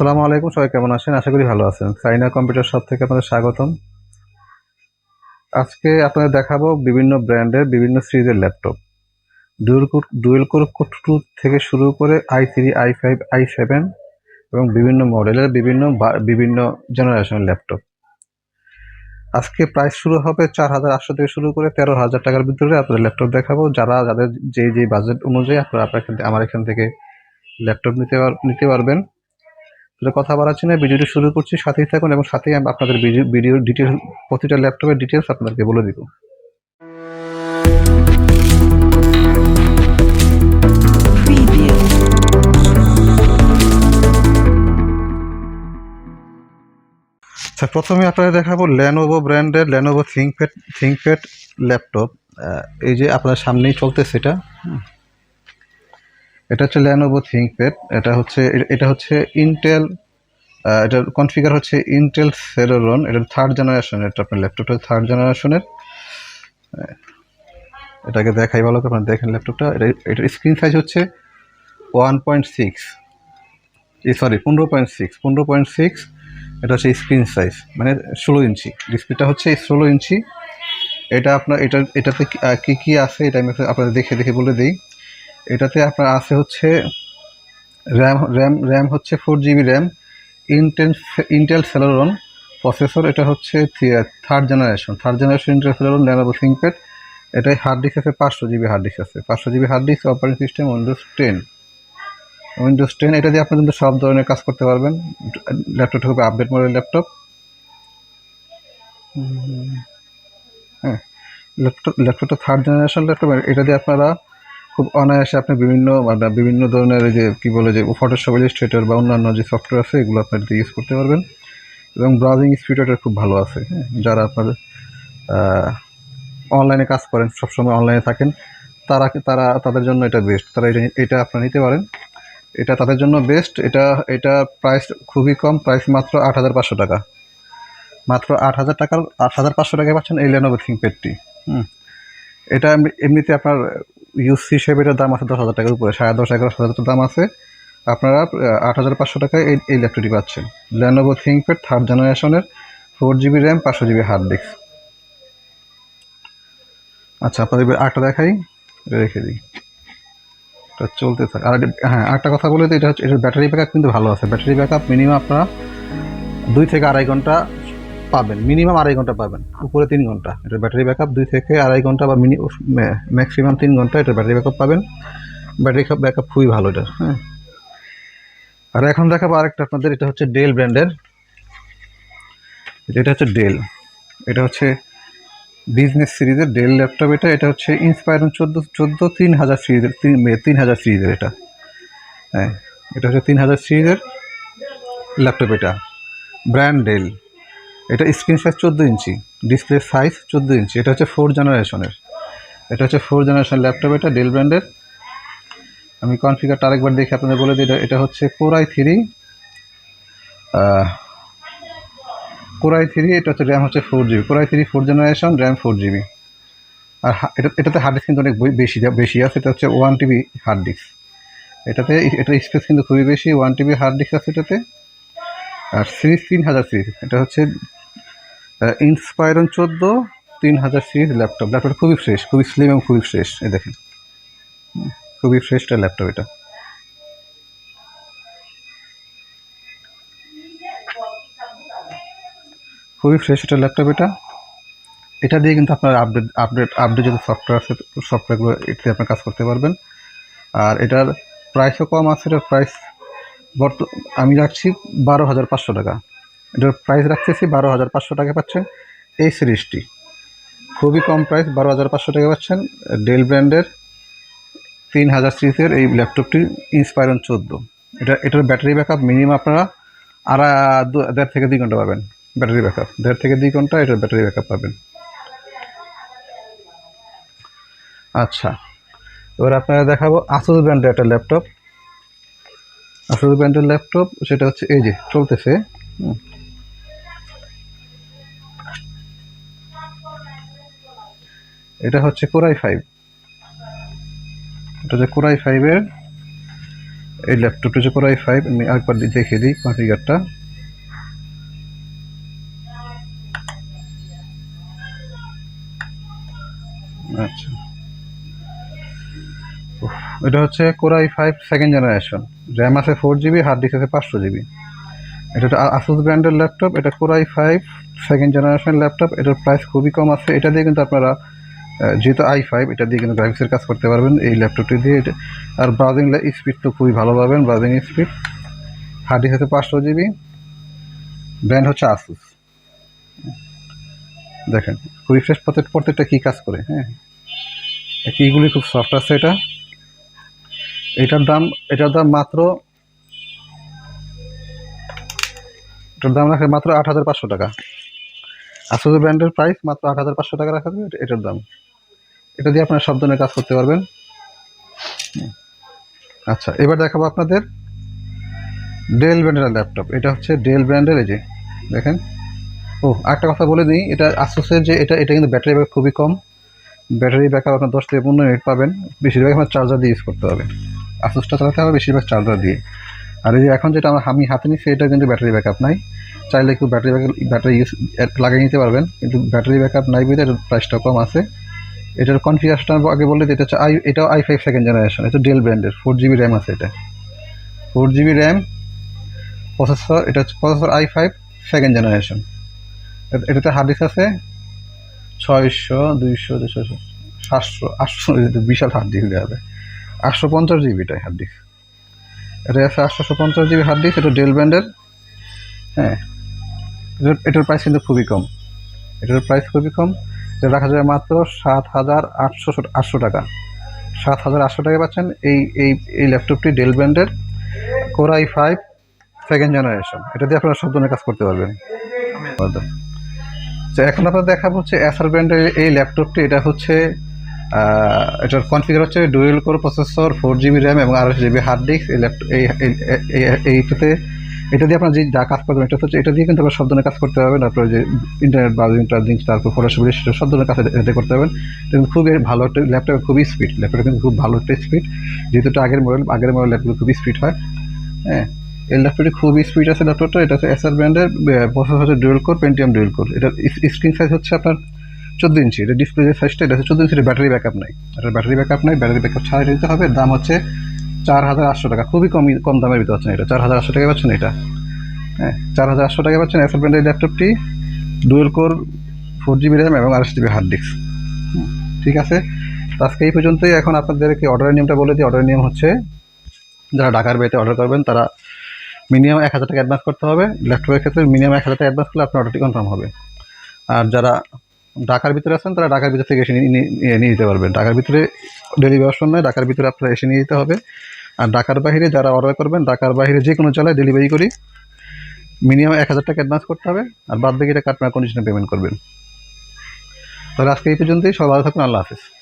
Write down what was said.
আসসালামু আলাইকুম, সবাই কেমন আছেন? আশা করি ভালো আছেন। সাইনা কম্পিউটার শপ থেকে আপনাদের স্বাগতম। আজকে আপনাদের দেখাবো বিভিন্ন ব্র্যান্ডের বিভিন্ন সিরিজের laptop. Dual core dual core two থেকে শুরু করে i three i five i seven এবং বিভিন্ন মডেলের বিভিন্ন বিভিন্ন জেনারেশনের ল্যাপটপ। আজকে প্রাইস শুরু হবে চার হাজার আটশো থেকে শুরু করে তেরো হাজার টাকার ভিতরে আপনাদের ল্যাপটপ দেখাবো। যারা, যাদের যে যে বাজেট অনুযায়ী আপনারা আপনার আমার এখান থেকে ল্যাপটপ নিতে নিতে পারবেন। তাহলে কথা বাড়াচ্ছি না ভিডিওটি শুরু করছি, সাথেই থাকুন এবং সাথেই আমি আপনাদের ভিডিও ভিডিওর ডিটেলস প্রতিটা ল্যাপটপের ডিটেলস আপনাদেরকে বলে দিব. আচ্ছা প্রথমে আপনাদের দেখাবো ল্যানোভো ব্র্যান্ডের ল্যানোভো থিঙ্কপ্যাড থিঙ্কপ্যাড ল্যাপটপ এই যে আপনার সামনেই চলতেছে এটা। এটা হচ্ছে ল্যানোভো থিঙ্কপ্যাড এটা হচ্ছে এটা হচ্ছে ইন্টেল এটার কনফিগার হচ্ছে ইন্টেল সেরোরন এটা থার্ড জেনারেশন এটা আপনার ল্যাপটপটা থার্ড জেনারেশনের এটাকে দেখাই ভালো আপনারা দেখেন ল্যাপটপটা এটা, এটার স্ক্রিন সাইজ হচ্ছে ওয়ান পয়েন্ট সিক্স সরি পনেরো পয়েন্ট সিক্স পনেরো পয়েন্ট সিক্স এটা হচ্ছে স্ক্রিন সাইজ মানে ষোলো ইঞ্চি ডিসপ্লেটা হচ্ছে ষোলো ইঞ্চি। এটা আপনার এটা এটাতে কী কী আছে, এটা আমি আপনাদের দেখে দেখে বলে দিই। এটাতে আপনার আছে হচ্ছে র্যাম র্যাম র্যাম হচ্ছে four GB RAM Intel Intel Celeron processor এটা হচ্ছে third generation third generation Intel Celeron Lenovo ThinkPad এটাই হার্ড ডিস্ক আছে পাঁচশো জিবি হার্ড ডিস্ক আছে পাঁচশো GB hard disk operating system Windows ten Windows ten এটা দিয়ে আপনি কিন্তু সব ধরনের কাজ করতে পারবেন ল্যাপটপটা হবে আপডেট মডেল ল্যাপটপ হ্যাঁ ল্যাপটপ ল্যাপটপটা থার্ড জেনারেশন ল্যাপটপ এটা দিয়ে আপনারা খুব অনায়াসে আপনি বিভিন্ন মানে বিভিন্ন ধরনের যে, কী বলে যে ফটোশপ ইলিস্ট্রেটর বা অন্যান্য যে সফটওয়্যার আছে, এগুলো আপনার ইউজ করতে পারবেন। এবং ব্রাউজিং স্পিড এটা খুব ভালো আছে হ্যাঁ। যারা আপনার অনলাইনে কাজ করেন, সবসময় অনলাইনে থাকেন, তারা তারা, তাদের জন্য এটা বেস্ট তারা এটা এটা আপনারা নিতে পারেন। এটা তাদের জন্য বেস্ট এটা এটা প্রাইস খুবই কম প্রাইস মাত্র আট হাজার পাঁচশো টাকা। মাত্র আট হাজার টাকার, আট হাজার পাঁচশো টাকায় পাচ্ছেন এই লেনোভো থিঙ্কপ্যাডটি হুম। এটা এমনিতে আপনার ইউজ হিসেবে এটার দাম আছে দশ হাজার টাকার উপরে, সাড়ে দশ, এগারো হাজার দাম আছে। আপনারা আট হাজার পাঁচশো টাকায় এই এই ল্যাপটপটি পাচ্ছেন। লেনোভো থিঙ্কপ্যাড থার্ড জেনারেশনের ফোর জিবি র্যাম পাঁচশো জিবি হার্ড ডিস্ক আচ্ছা আপনাদের আটটা দেখাই, রেখে দিই। এটা চলতে থাকে আর হ্যাঁ আরেকটা কথা বলে তো এটা হচ্ছে এটার ব্যাটারি ব্যাকআপ কিন্তু ভালো আছে। ব্যাটারি ব্যাকআপ মিনিমাম আপনারা দুই থেকে আড়াই ঘণ্টা পাবেন মিনিমাম আড়াই ঘণ্টা পাবেন। উপরে তিন ঘণ্টা এটা ব্যাটারি ব্যাকআপ দুই থেকে আড়াই ঘণ্টা বা মিনি ম্যাক্সিমাম তিন ঘণ্টা এটা ব্যাটারি ব্যাকআপ পাবেন। ব্যাটারি ব্যাকআপ খুবই ভালো এটা হ্যাঁ। আর এখন দেখাবো আরেকটা আপনাদের, এটা হচ্ছে ডেল ব্র্যান্ডের এটা হচ্ছে ডেল এটা হচ্ছে বিজনেস সিরিজের ডেল ল্যাপটপ এটা এটা হচ্ছে ইন্সপায়ারন চোদ্দ চোদ্দ তিন হাজার সিরিজের তিন তিন হাজার সিরিজের এটা। হ্যাঁ এটা হচ্ছে তিন হাজার সিরিজের ল্যাপটপ এটা। ব্র্যান্ড ডেল এটা স্ক্রিন সাইজ চোদ্দ ইঞ্চি ডিসপ্লে সাইজ চোদ্দ ইঞ্চি। এটা হচ্ছে ফোর জেনারেশনের এটা হচ্ছে ফোর জেনারেশন ল্যাপটপ এটা ডেল ব্র্যান্ডের আমি কনফিগারটা আরেকবার দেখে আপনাদের বলে দিই, এটা- এটা হচ্ছে কোরাই থ্রি কোরাই থ্রি এটা হচ্ছে র্যাম হচ্ছে four GB core i three four generation RAM four GB আর এটা, এটাতে হার্ড ডিস্ক কিন্তু অনেক বেশি বেশি আছে, এটা হচ্ছে ওয়ান টিবি হার্ড ডিস্ক এটাতে এটার স্পেস কিন্তু খুবই বেশি ওয়ান টিবি হার্ড ডিস্ক আছে এটাতে। আর সিরিজ তিন হাজার সিরিজ এটা হচ্ছে ইন্সপায়রন চোদ্দ, তিন হাজার সিরিজ ল্যাপটপ ল্যাপটপ খুবই ফ্রেশ খুবই স্লিম এবং খুবই ফ্রেশ এই দেখেন। খুবই ফ্রেশটা ল্যাপটপ এটা। খুবই ফ্রেশ এটা ল্যাপটপ এটা। এটা দিয়ে কিন্তু আপনার আপডেট আপডেট আপডেট যদি সফটওয়্যার আছে সফটওয়্যারগুলো এটাতে আপনার কাজ করতে পারবেন। আর এটার প্রাইসও কম আছে, এটার প্রাইস বর্ত, আমি রাখছি বারো হাজার পাঁচশো টাকা। এটার প্রাইস রাখতেছি বারো হাজার পাঁচশো টাকা পাচ্ছেন। এই সিরিজটি খুবই কম প্রাইস বারো হাজার পাঁচশো টাকা পাচ্ছেন। ডেল ব্র্যান্ডের তিন হাজার সিরিজের এই ল্যাপটপটি ইন্সপায়রন চোদ্দ। এটা, এটার ব্যাটারি ব্যাকআপ মিনিমাম আপনারা আড়া দেড় থেকে দুই ঘণ্টা পাবেন। ব্যাটারি ব্যাকআপ দেড় থেকে দুই ঘণ্টা এটার ব্যাটারি ব্যাকআপ পাবেন। আচ্ছা এবার আপনারা দেখাবো আসুস ব্র্যান্ডের একটা ল্যাপটপ আসুস ব্র্যান্ডের ল্যাপটপ সেটা হচ্ছে, এই যে চলতেছে, হুম। এটা হচ্ছে কোরাই ফাইভ এটা হচ্ছে কোরাই ফাইভের এই ল্যাপটপটা যে কোর আই ফাইভ আমি আরেকবার দেখে দিই কনফিগারটা আচ্ছা। এটা হচ্ছে core i five second generation RAM আছে ফোর জিবি হার্ড ডিস্ক আছে পাঁচশো জিবি এটা আসুস ব্র্যান্ডের ল্যাপটপ এটা core i five second generation laptop এটার প্রাইস খুবই কম আছে। এটা দিয়ে কিন্তু আপনারা যেহেতু আই ফাইভ এটা দিয়ে কিন্তু গ্রাফিক্সের কাজ করতে পারবেন এই ল্যাপটপটি দিয়ে। আর ব্রাউজিং স্পিড তো খুবই ভালো পাবেন ব্রাউজিং স্পিড হার্ড ডিস্ক আছে পাঁচশো জিবি ব্র্যান্ড হচ্ছে আসুস দেখেন, খুবই ফ্রেশ প্রত্যেক প্রত্যেকটা কী কাজ করে হ্যাঁ? কীগুলি খুব সফট আছে এটা। এটার দাম এটার দাম মাত্র এটার দাম রাখে মাত্র আট হাজার পাঁচশো টাকা। আসুস ব্র্যান্ডের প্রাইস মাত্র আট হাজার পাঁচশো টাকা রাখা এটার দাম। এটা দিয়ে আপনারা সব ধরনের কাজ করতে পারবেন। আচ্ছা এবার দেখাবো আপনাদের ডেল ব্র্যান্ডের ল্যাপটপ এটা হচ্ছে ডেল ব্র্যান্ডের এই যে দেখেন। ও একটা কথা বলে দিই, এটা আসুসের যে এটা এটা কিন্তু ব্যাটারি ব্যাকআপ খুবই কম। ব্যাটারি ব্যাকআপ আপনার দশ থেকে পনেরো মিনিট পাবেন। বেশিরভাগ আপনার চার্জার দিয়ে ইউজ করতে হবে। আসুসটা চালাতে হবে বেশিরভাগ চার্জার দিয়ে। আর এই যে এখন যেটা আমার আমি হাতে নিচ্ছি, এটা কিন্তু ব্যাটারি ব্যাকআপ নাই। চাইলে একটু ব্যাটারি ব্যাকআপ, ব্যাটারি ইউজ লাগিয়ে নিতে পারবেন। কিন্তু ব্যাটারি ব্যাকআপ নাই এটার প্রাইসটা কম আছে। এটার কনফিগারেশন আগে বললে এটা হচ্ছে আই এটাও আই ফাইভ সেকেন্ড জেনারেশন এটা ডেল ব্র্যান্ডের ফোর জিবি র্যাম আছে এটা। ফোর জিবি র্যাম প্রসেসর এটা হচ্ছে processor i five second generation এটাতে হার্ড ডিস্ক আছে, ছয়শো, দুইশো দুশো সাতশো, আটশো বিশাল হার্ড ডিস্ক দেওয়া যায় আটশো পঞ্চাশ জিবিটাই হার্ড ডিস্ক এটা আছে আটশোশো পঞ্চাশ জিবি হার্ড ডিস্ক এটা ডেল ব্র্যান্ডের হ্যাঁ এটার- প্রাইস কিন্তু খুবই কম। এটার প্রাইস খুবই কম। রাখা যায় মাত্র সাত হাজার আটশো আটশো টাকা সাত হাজার আটশো টাকা পাচ্ছেন এই এই এই ল্যাপটপটি ডেল ব্র্যান্ডের core i five second generation এটা দিয়ে আপনারা সব ধরনের কাজ করতে পারবেন তো এখন আপনার দেখাবো হচ্ছে অ্যাসার ব্র্যান্ডের এই ল্যাপটপটি এটা হচ্ছে এটার কনফিগার হচ্ছে dual core processor four GB RAM এবং আড়াইশো জিবি হার্ড ডিস্ক এই ল্যাপটপ এই- এইটাতে এটা দিয়ে আপনার যে যা কাজ করবেন, এটা হচ্ছে এটা দিয়ে কিন্তু আপনার সব ধরনের কাজ করতে পারবেন। আপনার যে ইন্টারনেট ব্রাউজিং টার্জিং তারপর ফটোশপ সেটা সব ধরনের কাজ এতে করতে পারবেন। এটা কিন্তু খুবই ভালো একটা ল্যাপটপ খুবই স্পিড ল্যাপটপটা কিন্তু খুব ভালো একটা স্পিড যেহেতু এটা আগের মডেল আগের মডেল ল্যাপটপ খুবই স্পিড হয়। হ্যাঁ এই ল্যাপটপটি খুবই স্পিড আছে ল্যাপটপটা এটা হচ্ছে এসআর ব্র্যান্ডের প্রসেসর হচ্ছে dual core Pentium dual core এটা স্ক্রিন সাইজ হচ্ছে আপনার চোদ্দ ইঞ্চি। এটা ডিসপ্লে যে সাইজটা এটা হচ্ছে চোদ্দ ইঞ্চির ব্যাটারি ব্যাকআপ নাই। এটার ব্যাটারি ব্যাকআপ নাই। ব্যাটারি ব্যাকআপ ছাড়া নিতে হবে। দাম হচ্ছে চার হাজার আটশো টাকা, খুবই কম কম দামের ভিতরে পাচ্ছেন এটা। চার হাজার আটশো টাকা পাচ্ছেন এটা। হ্যাঁ চার হাজার আটশো টাকা পাচ্ছেন এসআর ব্র্যান্ডের ল্যাপটপটি dual core four GB RAM এবং আড়াইশো জিবি হার্ড ডিস্ক ঠিক আছে? আজকে এই পর্যন্তই। এখন আপনাদেরকে অর্ডারের নিয়মটা বলে দিই। অর্ডারের নিয়ম হচ্ছে, যারা ঢাকার বাইরে অর্ডার করবেন, তারা মিনিমাম এক হাজার টাকা অ্যাডভান্স করতে হবে। ল্যাপটপের ক্ষেত্রে মিনিমাম এক হাজার টাকা অ্যাডভান্স করলে আপনার অর্ডারটি কনফার্ম হবে। আর যারা ঢাকার ভিতরে আছেন, তারা ঢাকার ভিতর থেকে এসে নিয়ে নিতে পারবেন। ঢাকার ভিতরে ডেলিভারি অপশন নয় ডাকার ভিতরে আপনারা এসে নিয়ে যেতে হবে। আর ডাকার বাইরে যারা অর্ডার করবেন ডাকার বাইরে যে কোনো জেলায় ডেলিভারি করি। মিনিমাম এক হাজার টাকা অ্যাডভান্স করতে হবে, আর বাদ বাকিটা কাটমার কন্ডিশনে পেমেন্ট করবেন। তাহলে আজকে এই পর্যন্তই, সবাই ভালো থাকুন, আল্লাহ হাফিজ।